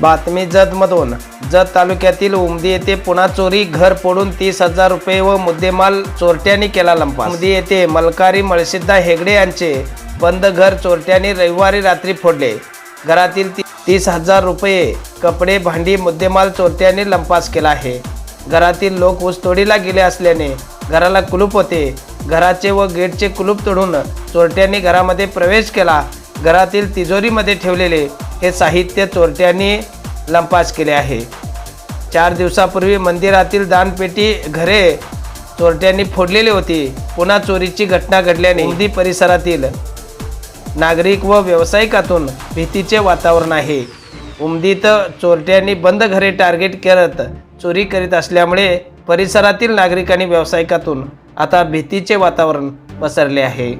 बातमी जतमधून. जत तालुक्यातील उमदी येथे पुन्हा चोरी घर फोडून तीस हजार रुपये व मुद्देमाल चोरट्यांनी केला लंपा उमदी येथे मलकारी मळसिद्धा हेगडे यांचे बंद घर चोरट्यांनी रविवारी रात्री फोडले. घरातील तीस हजार रुपये कपडे भांडी मुद्देमाल चोरट्यांनी लंपास केला आहे. घरातील लोक ऊसतोडीला गेले असल्याने घराला कुलूप होते. घराचे व गेटचे कुलूप तोडून चोरट्यांनी घरामध्ये प्रवेश केला घरातील तिजोरीमध्ये ठेवलेले हे साहित्य चोरट्यांनी लंपास केले आहे. चार दिवसापूर्वी मंदिरातील दानपेटी घरे चोरट्यांनी फोडलेली होती. पुन्हा चोरीची घटना घडल्याने हिंदी परिसरातील नागरिक व व्यावसायिकातून भीतीचे वातावरण आहे. उमदीत चोरट्यांनी बंद घरे टार्गेट करत चोरी करीत असल्यामुळे परिसरातील नागरिक आणि व्यावसायिकातून आता भीतीचे वातावरण पसरले आहे.